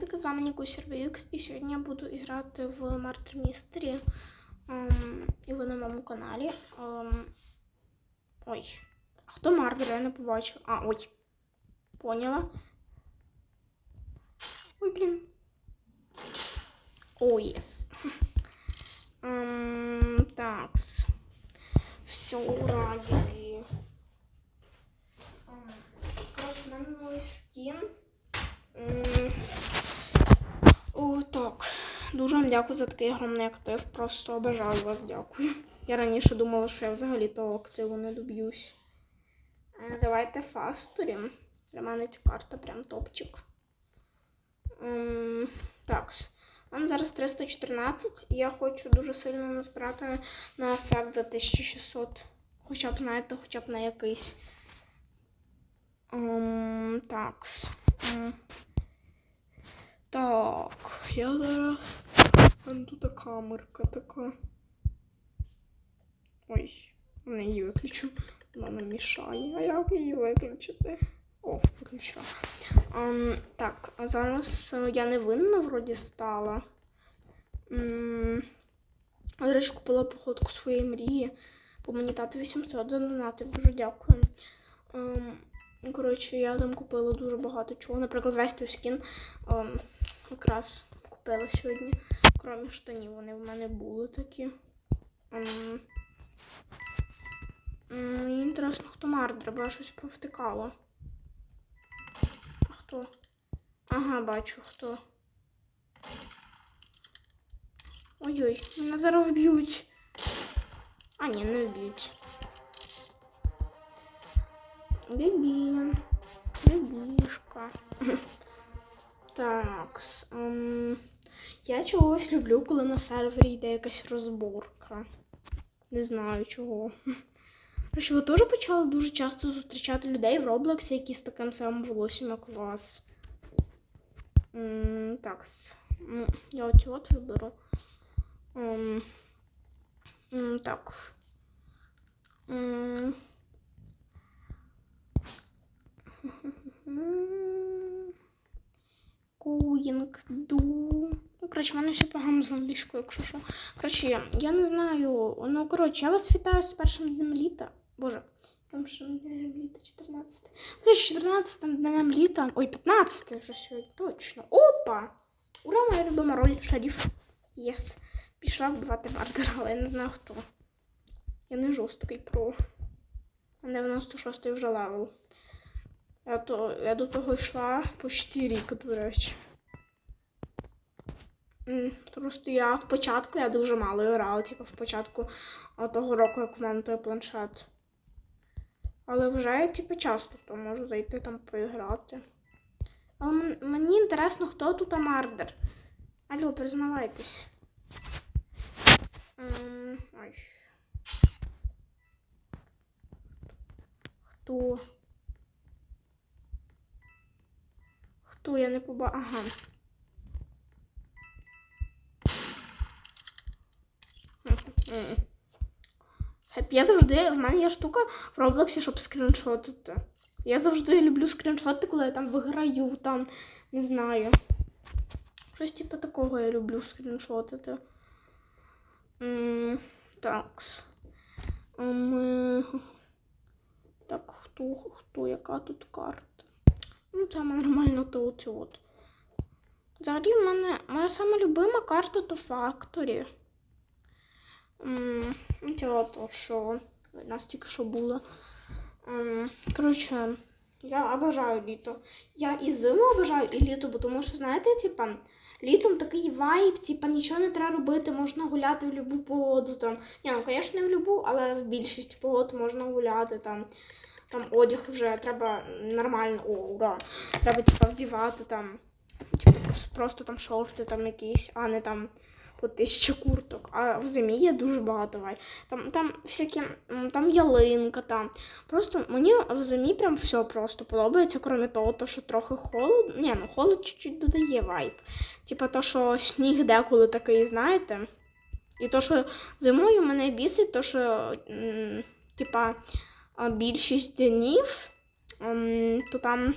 Так, з вами Ніку Сервіюкс, і сьогодні я буду грати в Murder Mystery. Ем, і ви на моєму каналі. Ем, ой. А хто Мардер? Я не побачив. А, ой. Поняла. Ой, блін. О, єс. Ем, так. Все, ура, є. Ем, Коротше, мене новий скін. М, Дуже вам дякую за такий огромний актив. Просто обожаю вас, дякую. Я раніше думала, що я взагалі того активу не доб'юсь. Е, Давайте фасторі. Для мене ця карта прям топчик. Ем, так. Мене зараз 314, і я хочу дуже сильно назбирати на ефект за 1600. Хоча б, знаєте, хоча б на якийсь. Ем, так. Ем. Так, я зараз. Вон тут камерка така. Ой, не її виключу. Вона нам мішає. А як її виключити? О, виключила. Ем, так, а зараз е, я не винна вроді стала. А, До речі, купила походку своєї мрії. Бо мені тато 800 донатив. Дуже дякую. Ем, коротше, я там купила дуже багато чого. Наприклад, весь той скін ем, якраз купила сьогодні. Крім штанів, вони в мене були такі. Мені інтересно, хто бо я щось повтикала. А хто? Ага, бачу хто. Ой-ой, мене зараз вб'ють. А, ні, не вб'ють. Бігі. Бігішка. Так. Ем, я чогось люблю, коли на сервері йде якась розборка. Не знаю чого. Що ви теж почали дуже часто зустрічати людей в Роблоксі, які з таким самим волоссям, як у вас. М, так. с- Я оцю от виберу. Ем, так. М. М. Going. Коротше, в мене ще погано з англійською, якщо що. Коротше, я, я не знаю. Ну, коротше, я вас вітаю з першим днем літа. Боже, першим днем літа 14. Коротше, 14 днем літа. Ой, 15 вже сьогодні, точно. Опа! Ура, моя любима роль шаріф. Єс. Пішла вбивати мардера, але я не знаю хто. Я не жорсткий про. А 96 вже левел. Я, то, я до того йшла почти рік, до речі. Просто я в початку я дуже мало грала, типу в початку того року, як в мене той планшет. Але вже я типу часто то можу зайти там поіграти. Але мені інтересно, хто тут мардер. Алло, признавайтесь. Ой. Хто? Хто я не поба... Ага. Я завжди, в мене є штука в Роблоксі, щоб скріншотити. Я завжди люблю скріншоти, коли я там виграю, там, не знаю. Щось типу такого я люблю скріншотити. Так. Е, Так, хто, хто, яка тут карта? Ну, це нормально, то оце от. Взагалі, в мене моя сама любима карта то Factory. То, що у нас тільки що було. Коротше, я обожаю літо. Я і зиму обожаю, і літо, бо тому що, знаєте, типа, літом такий вайб, типа, нічого не треба робити, можна гуляти в будь-яку погоду. Там. Ні, ну, звісно, не в будь-яку, але в більшість погод можна гуляти. Там, там одяг вже треба нормально, о, ура. Треба, типа, вдівати там. Типу, просто там шорти там якісь, а не там по тисячі курток. А в зимі є дуже багато вай. Там, там всякі, там ялинка, там. Просто мені в зимі прям все просто подобається, крім того, то, що трохи холод. Ні, ну холод чуть-чуть додає вайб. Типа то, що сніг деколи такий, знаєте. І то, що зимою мене бісить, то що, типа, більшість днів, то там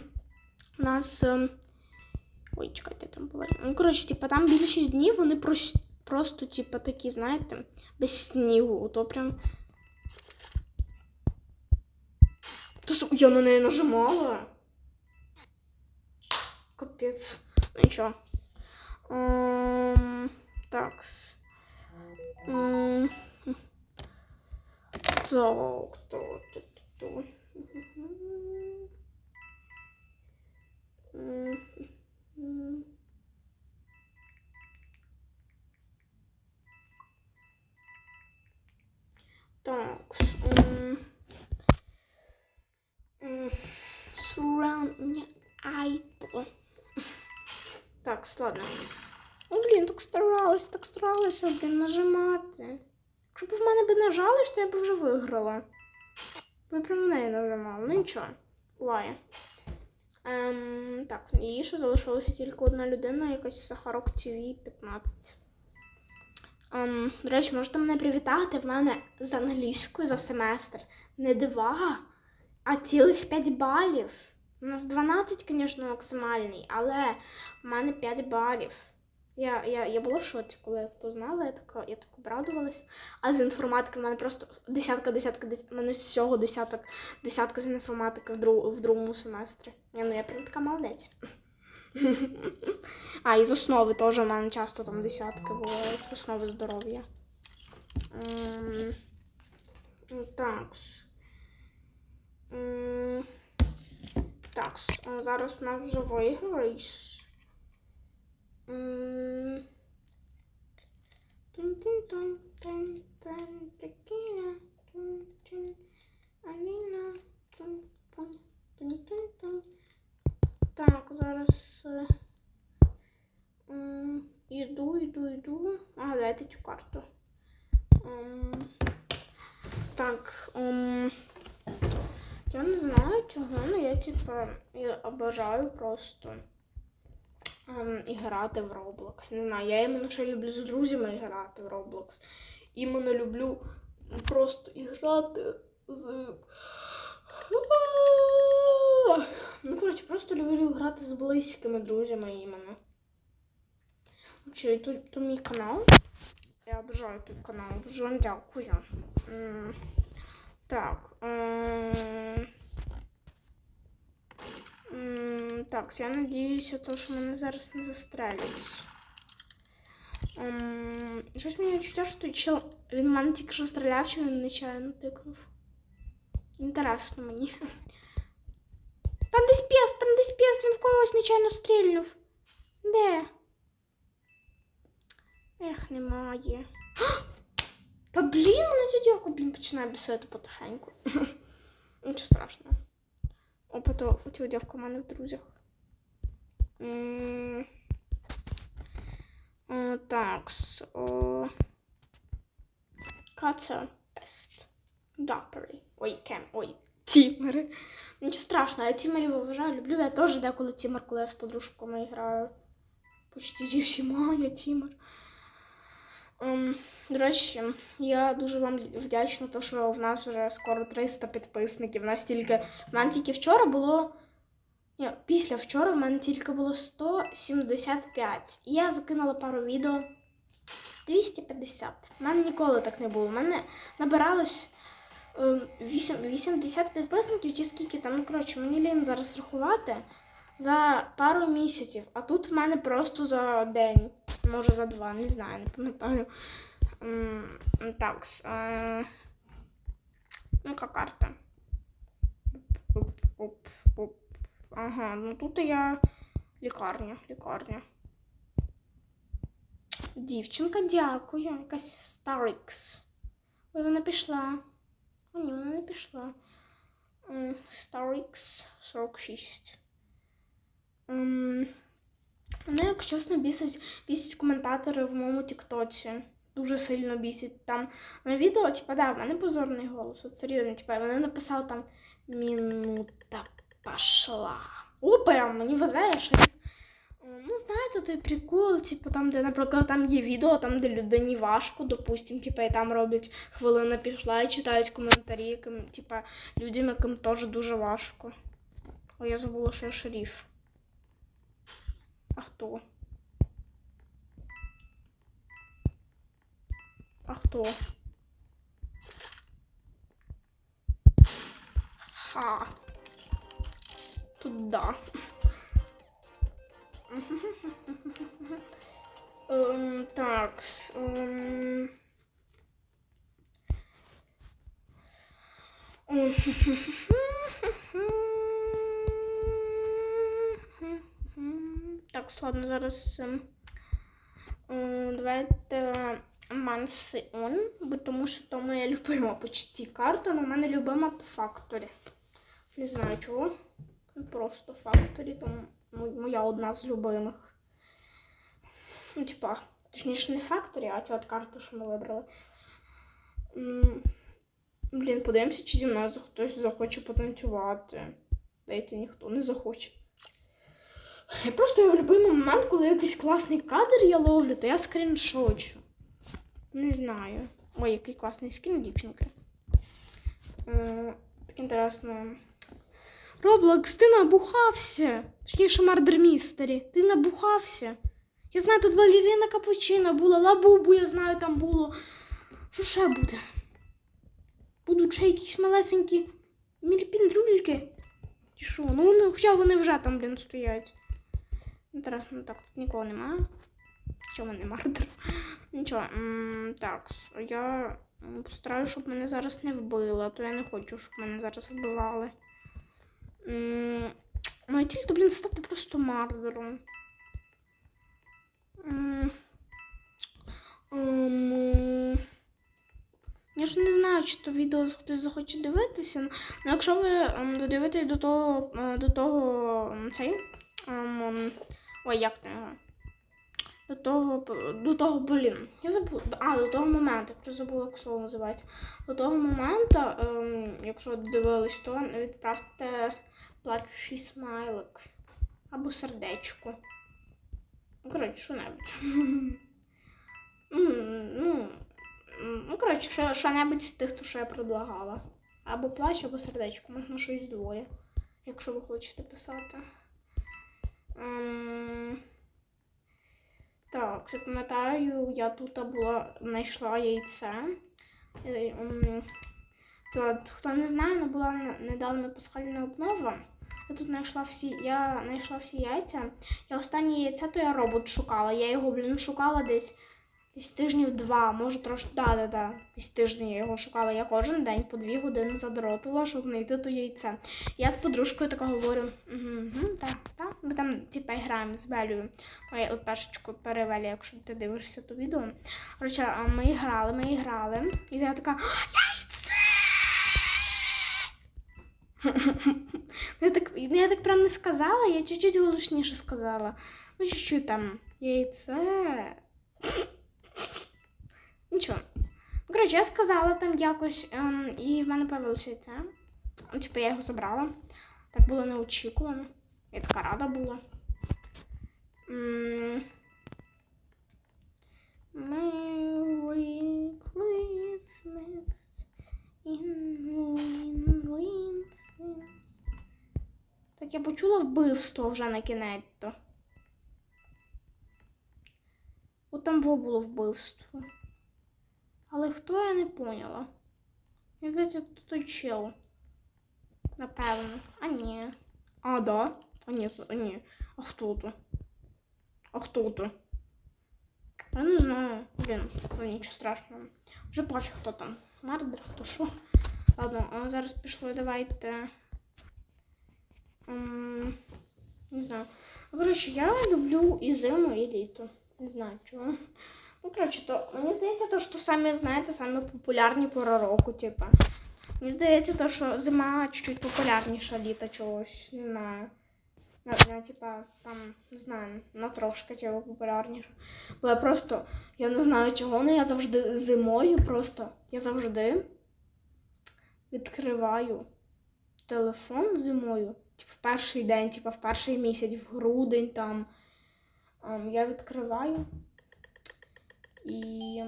у нас. ем, Ой, чекайте, там була. Ну, коротше, типа, там більшість днів вони прос- просто, типа, такі, знаєте, без снігу. То прям. То с- я на неї нажимала. Капець. Ну нічого. Ем, так. М, Так, то, то, то, то. Так, surround айто. Так, ладно. О, блін, так старалась, так старалася, блін, нажимати. Якщо б в мене би нажалось, то я б вже виграла. Ви прямо на неї нажимали. Ну нічого, буває. Ем, так, і ще залишилася тільки одна людина, якась Сахарок ТВ 15. Ем, до речі, можете мене привітати. В мене з англійською за семестр не два, а цілих 5 балів. У нас 12, звісно, максимальний, але в мене 5 балів. Я, я, я була в шоці, коли я то знала, я така, я так обрадувалась. А з інформатики в мене просто десятка, десятка, десятка, в мене всього десяток, десятка з інформатики в, друг, в другому семестрі. Ні, ну я прям така молодець. А, і з основи теж у мене часто там десятки бувають, з основи здоров'я. Ем, Так. Так, зараз в нас вже виграєш. Аліна, тун-тун-тун. Так, зараз е, м, іду, іду, іду. А, дайте цю карту. Ем, Так, ем, я не знаю чого, але я типа я обожаю просто ем, і грати в Roblox. Не знаю, я іменно ще люблю з друзями грати в Roblox. Іменно люблю просто грати з. Ну, коротше, просто люблю грати з близькими друзями іменно. Чи то, то мій канал. Я обожаю той канал. Дуже вам дякую. Так. ем, Так, я надіюся, то, що мене зараз не застрелять. Ем, Щось мені відчуття, що той чел. Він мене тільки що стріляв, чи він нечайно тикнув. Інтересно мені. Десь пес, там десь пес, він в когось нечайно стрільнув. Де? Ех, немає. Та блін, мене дівка, блін, починає бісити потихеньку. Нічого страшного. Опа, то ця дівка в мене в друзях. М, Так. Каця Пест. Дапери. Ой, кем, ой, тімери. Нічого страшного, я тімерів вважаю, люблю. Я теж деколи тімер, коли я з подружками граю. Почти зі всіма я тімер. Ем, до речі, я дуже вам вдячна, то, що в нас вже скоро 300 підписників. У нас тільки. В мене тільки вчора було. Ні, після вчора в мене тільки було 175. І я закинула пару відео. 250. У мене ніколи так не було. У мене набиралось 8, 80 підписників чи скільки там. Ну, коротше, мені лін зараз рахувати за пару місяців. А тут в мене просто за день. Може за два, не знаю, не пам'ятаю. Так. Е... Ну, яка карта? Ага, ну тут я лікарня, лікарня. Дівчинка, дякую. Якась Старикс. Ой, вона пішла. О, ні, вона не пішла. Starix 46. Ем, Мене, якщо чесно, бісить, бісять коментатори в моєму Тіктоці. Дуже сильно бісять. Там на відео, типа, да, в мене позорний голос. От серйозно, типа, вони написали там Мінута пошла. Опа, мені везе, я ще. Ну, знаєте, той прикол, типу, там, де, наприклад, там є відео, там, де людині важко, допустим, типу, і там роблять хвилина пішла і читають коментарі, яким, типа, людям, яким теж дуже важко. О, я забула, що я шеріф. А, хто? А хто? Ха. Тут да. Так. с, ем. Ем, Так, ладно, зараз. ем, Давайте Мансион, бо тому що то моя любима почті карта, але в мене любима по факторі. Не знаю чого. Просто факторі, тому моя одна з любимих. Ну, типа, точніше, не факторі, а ті от карти, що ми вибрали. Блін, подивимося, чи зі мною хтось захоче потанцювати. Дайте ніхто не захоче. Я просто я в будь-який момент, коли якийсь класний кадр я ловлю, то я скріншочу. Не знаю. Ой, який класний скін дівчинки. Е, так інтересно. Роблокс, ти набухався. Точніше, Мардер. Ти набухався. Я знаю, тут балерина капучино була, лабубу, я знаю, там було. Що ще буде? Будуть ще якісь малесенькі мільпіндрюльки. Чи що? Ну, вони, хоча вони вже там, блін, стоять. Інтересно, так, тут нікого немає. Чому не мардер? Нічого, так, я м, постараюсь, щоб мене зараз не вбили, а то я не хочу, щоб мене зараз вбивали. Ціль, то, блін, стати просто мардером. Ем, Я ж не знаю, чи то відео хтось захоче дивитися. Ну, якщо ви ем, додивитесь до того, е, до того ем, цей. ой, як там його? До того, до того, блін. Я забула. А, до того моменту, якщо забула, як слово називається. До того моменту, якщо дивились, то відправте плачущий смайлик. Або сердечко. Ну, коротше, що-небудь. Ну, ну, коротше, що, що-небудь з тих, що я предлагала. Або плач, або сердечко, можна щось двоє, якщо ви хочете писати. Ем, так, пам'ятаю, я тут була, знайшла яйце. То, хто не знає, не була недавно пасхальна обнова. Я тут знайшла всі, я знайшла всі яйця. Я останнє яйце, то я робот шукала. Я його, блін, шукала десь, десь тижнів два, може трошки, да, да, да. Десь тиждень я його шукала. Я кожен день по дві години задротила, щоб знайти то яйце. Я з подружкою така говорю, угу, так, так. Ми там, типа, граємо з Белею. Моя пешечку перевелі, якщо ти дивишся то відео. Коротше, а ми грали, ми грали. І я така, яйце! Ну, я так, ну, я так прям не сказала, я чуть-чуть голосніше сказала. Ну, чуть-чуть там яйце. Нічого. Ну, коротше, я сказала там якось, ем, і в мене появилося яйце. Ну, типу, я його забрала. Так було неочікувано. Я така рада була. Merry Christmas. Так я почула вбивство вже на кінець. то. От там во було вбивство. Але хто я не поняла. Мені здається, тут той чел. Напевно. А ні. А, да? А ні, а ні. А хто то? А хто то? Я не знаю. Блін, ну нічого страшного. Вже пофіг, хто там. Мардер, хто що. Ладно, зараз пішло, давайте. Ем, не знаю. Коротше, я люблю і зиму, і літо. Не знаю чого. Ну, коротше, то мені здається, то, що самі знаєте, самі популярні пора року, типа. Мені здається, то, що зима чуть-чуть популярніша літа чогось. Не знаю. На, типа, там, не знаю, на трошки типа, популярніше. Бо я просто, я не знаю чого, але я завжди зимою просто, я завжди відкриваю телефон зимою, типу, в перший день, типу, в перший місяць, в грудень там. ем, я відкриваю. І.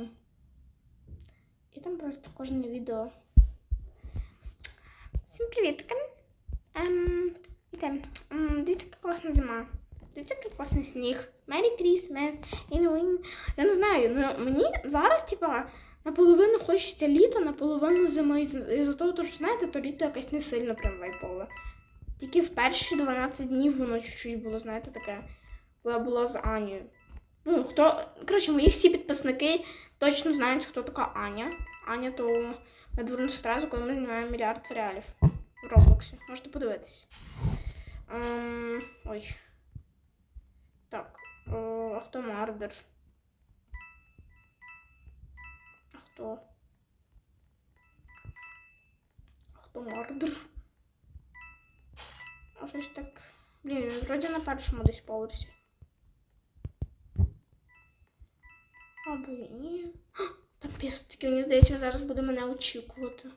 І там просто кожне відео. Всім привіт! Ем, Ем, дивіться, яка класна зима. Дивіться, який класний сніг. Merry Christmas. Інуін. Я не знаю, ну мені зараз, типа, наполовину хочеться літа, наполовину зими. Із- Із-за того, що, знаєте, то літо якось не сильно прям вайпове. Тільки в перші 12 днів воно чуть-чуть було, знаєте, таке. Я була з Анією. Ну, хто. Коротше, мої всі підписники точно знають, хто така Аня. Аня то моя дворна сестра, з якою ми знімаємо мільярд серіалів в Роблоксі. Можете подивитись. Ем, ой. Так. О, а хто Мардер? А хто? А хто Мардер? А щось так. Блін, він вроді на першому десь поверсі. Або і ні. А, Там пістики, мені здається, він зараз буде мене очікувати.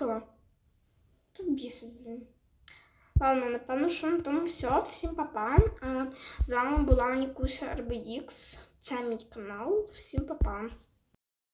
Я. Тут бісить, блін. Ладно, напевно, що на все. Всім папа. З вами була Нікуся RBX. Це мій канал. Всім папа.